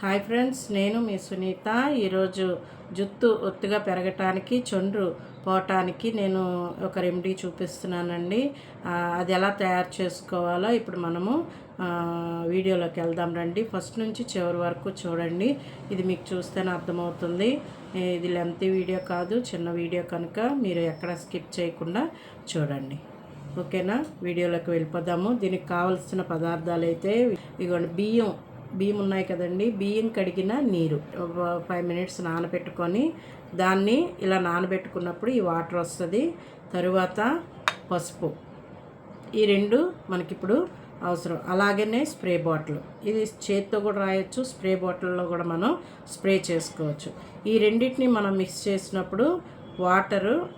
Hi friends నేను మీ సునీత. ఈరోజు జుత్తు ఒత్తుగా పెరగటానికి చొండ్రు పోవటానికి నేను ఒక రెమెడీ చూపిస్తున్నానండి. అది ఎలా తయారు చేసుకోవాలో ఇప్పుడు మనము వీడియోలోకి వెళ్దాం రండి. ఫస్ట్ నుంచి చివరి వరకు చూడండి. ఇది మీకు చూస్తేనే అర్థమవుతుంది. ఇది లెంత్ వీడియో కాదు చిన్న వీడియో కనుక మీరు ఎక్కడ స్కిప్ చేయకుండా చూడండి. ఓకేనా? వీడియోలోకి వెళ్ళిపోదాము. దీనికి కావలసిన పదార్థాలు అయితే ఇదిగోండి బియ్యం బియ్యం ఉన్నాయి కదండి. బియ్యం కడిగిన నీరు ఒక ఫైవ్ మినిట్స్ నానబెట్టుకొని దాన్ని ఇలా నానబెట్టుకున్నప్పుడు ఈ వాటర్ వస్తుంది. తరువాత పసుపు. ఈ రెండు మనకిప్పుడు అవసరం. అలాగనే స్ప్రే బాటిల్. ఇది చేత్తో కూడా రాయొచ్చు స్ప్రే బాటిల్లో కూడా మనం స్ప్రే చేసుకోవచ్చు. ఈ రెండింటిని మనం మిక్స్ చేసినప్పుడు వాటరు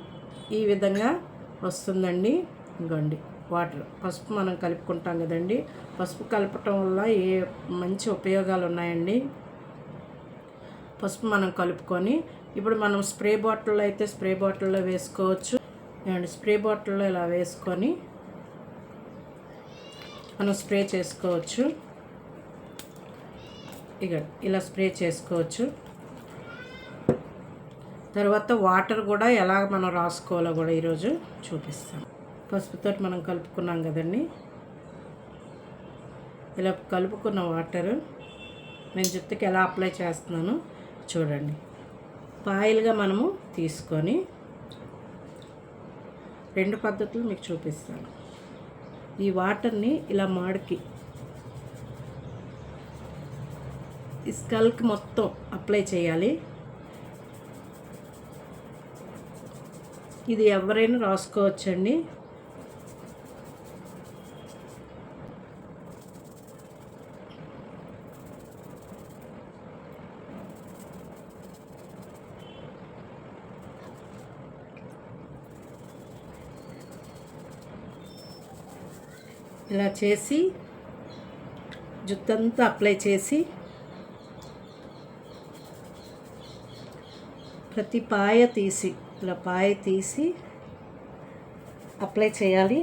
ఈ విధంగా వస్తుందండి. ఇంకోండి. వాటర్ పసుపు మనం కలుపుకుంటాం కదండి. పసుపు కలపటం వల్ల ఏ మంచి ఉపయోగాలు ఉన్నాయండి? పసుపు మనం కలుపుకొని ఇప్పుడు మనం స్ప్రే బాటిల్లో అయితే స్ప్రే బాటిల్లో వేసుకోవచ్చు. అండ్ స్ప్రే బాటిల్లో ఇలా వేసుకొని మనం స్ప్రే చేసుకోవచ్చు. ఇక ఇలా స్ప్రే చేసుకోవచ్చు. తర్వాత వాటర్ కూడా ఎలా మనం రాసుకోవాలో కూడా ఈరోజు చూపిస్తాం. పసుపుతో మనం కలుపుకున్నాం కదండి. ఇలా కలుపుకున్న వాటరు నేను జుట్టుకి ఎలా అప్లై చేస్తున్నాను చూడండి. పాయిల్గా మనము తీసుకొని రెండు పద్ధతులు మీకు చూపిస్తాను. ఈ వాటర్ని ఇలా మాడికి ఈ స్కల్కి మొత్తం అప్లై చేయాలి. ఇది ఎవరైనా రాసుకోవచ్చండి. ఇలా చేసి జుత్తంతా అప్లై చేసి ప్రతి పాయ తీసి ఇలా పాయ తీసి అప్లై చేయాలి.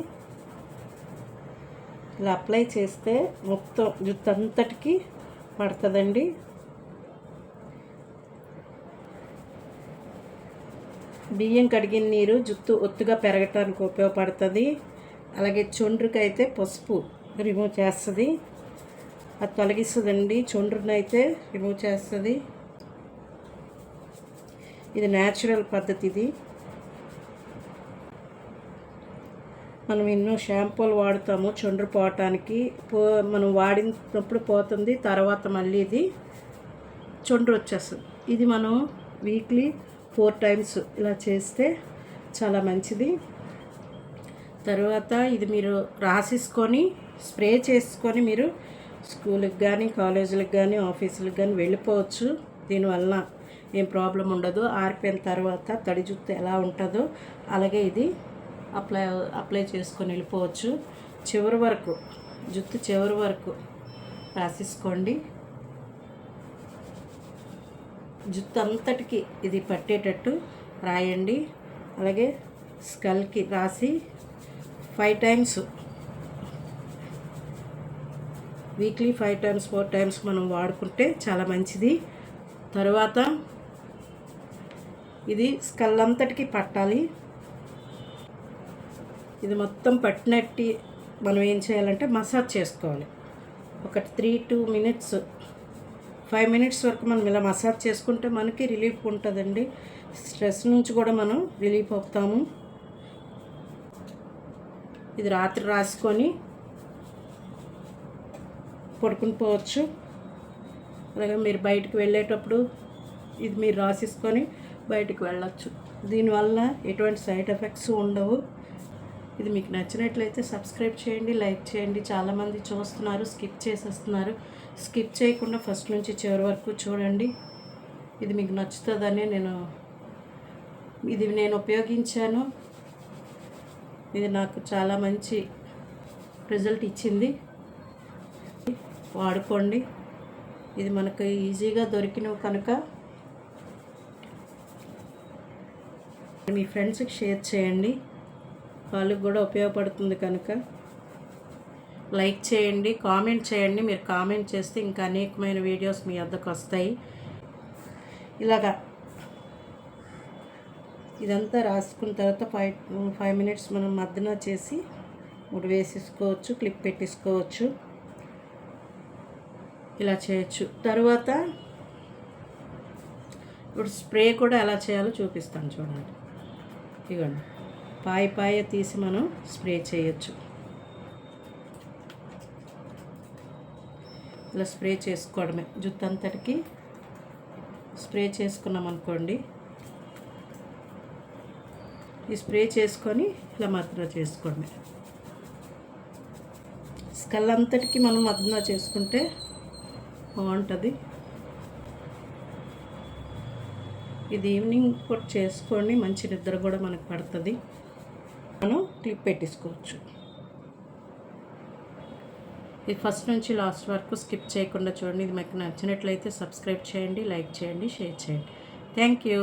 ఇలా అప్లై చేస్తే మొత్తం జుత్తంతటికి పడుతుందండి. బియ్యం కడిగిన నీరు జుత్తు ఒత్తుగా పెరగటానికి ఉపయోగపడుతుంది. అలాగే చొండ్రుకి అయితే పసుపు రిమూవ్ చేస్తుంది. అది తొలగిస్తుందండి. చొండ్రుని అయితే రిమూవ్ చేస్తుంది. ఇది న్యాచురల్ పద్ధతి ఇది మనం ఎన్నో షాంపూలు వాడుతాము చొండ్రు పోవటానికి. పో మనం వాడినప్పుడు పోతుంది తర్వాత మళ్ళీ ఇది చొండ్రు వచ్చేస్తుంది. ఇది మనం వీక్లీ ఫోర్ టైమ్స్ ఇలా చేస్తే చాలా మంచిది. తర్వాత ఇది మీరు రాసేసుకొని స్ప్రే చేసుకొని మీరు స్కూల్కి కానీ కాలేజీలకు కానీ ఆఫీసులకు కానీ వెళ్ళిపోవచ్చు. దీనివల్ల ఏం ప్రాబ్లం ఉండదు. ఆరిపోయిన తర్వాత తడి జుత్తు ఎలా ఉంటుందో అలాగే ఇది అప్లై అప్లై చేసుకొని వెళ్ళిపోవచ్చు. చివరి వరకు జుత్తు చివరి వరకు రాసేసుకోండి. జుత్తు అంతటికి ఇది పట్టేటట్టు రాయండి. అలాగే స్కల్కి రాసి five times weekly five times four times మనం వాడుకుంటే చాలా మంచిది. తర్వాత ఇది స్కల్ అంతటికి పట్టాలి. ఇది మొత్తం పట్టినట్టి మనం ఏం చేయాలంటే మసాజ్ చేసుకోవాలి. ఒక three two minutes five minutes వరకు మనం ఇలా మసాజ్ చేసుకుంటే మనకి రిలీఫ్ ఉంటుందండి. స్ట్రెస్ నుంచి కూడా మనం రిలీఫ్ అవుతాము. ఇది రాత్రి రాసుకొని పడుకుని పోవచ్చు. అలాగే మీరు బయటకు వెళ్ళేటప్పుడు ఇది మీరు రాసేసుకొని బయటకు వెళ్ళచ్చు. దీనివల్ల ఎటువంటి సైడ్ ఎఫెక్ట్స్ ఉండవు. ఇది మీకు నచ్చినట్లయితే సబ్స్క్రైబ్ చేయండి లైక్ చేయండి. చాలామంది చూస్తున్నారు స్కిప్ చేసేస్తున్నారు. స్కిప్ చేయకుండా ఫస్ట్ నుంచి చివరి వరకు చూడండి. ఇది మీకు నచ్చుతుందని నేను ఇది నేను ఉపయోగించాను. ఇది నాకు చాలా మంచి రిజల్ట్ ఇచ్చింది. వాడుకోండి. ఇది మనకు ఈజీగా దొరికినవి కనుక మీ ఫ్రెండ్స్కి షేర్ చేయండి. వాళ్ళకి కూడా ఉపయోగపడుతుంది కనుక లైక్ చేయండి కామెంట్ చేయండి. మీరు కామెంట్ చేస్తే ఇంకా అనేకమైన వీడియోస్ మీ వద్దకు వస్తాయి. ఇలాగా. ఇదంతా రాసుకున్న తర్వాత ఫైవ్ ఫైవ్ మినిట్స్ మనం మద్దన చేసి ఇప్పుడు వేసేసుకోవచ్చు క్లిప్ పెట్టేసుకోవచ్చు. ఇలా చేయొచ్చు. తర్వాత ఇప్పుడు స్ప్రే కూడా ఎలా చేయాలో చూపిస్తాను చూడండి. ఇవ్వండి పాయ పాయ తీసి మనం స్ప్రే చేయొచ్చు. ఇలా స్ప్రే చేసుకోవడమే. జుట్టు అంతటికి స్ప్రే చేసుకున్నాం అనుకోండి ఈ స్ప్రే చేసుకొని ఇలా మద్దన చేసుకోండి. స్కల్ అంతటికి మనం మద్దన చేసుకుంటే బాగుంటుంది. ఇది ఈవినింగ్ కూడా చేసుకోండి మంచి నిద్ర కూడా మనకు పడుతుంది. మనం క్లిప్ పెట్టేసుకోవచ్చు. ఇది ఫస్ట్ నుంచి లాస్ట్ వరకు స్కిప్ చేయకుండా చూడండి. ఇది మీకు నచ్చినట్లయితే సబ్స్క్రైబ్ చేయండి లైక్ చేయండి షేర్ చేయండి. Thank you.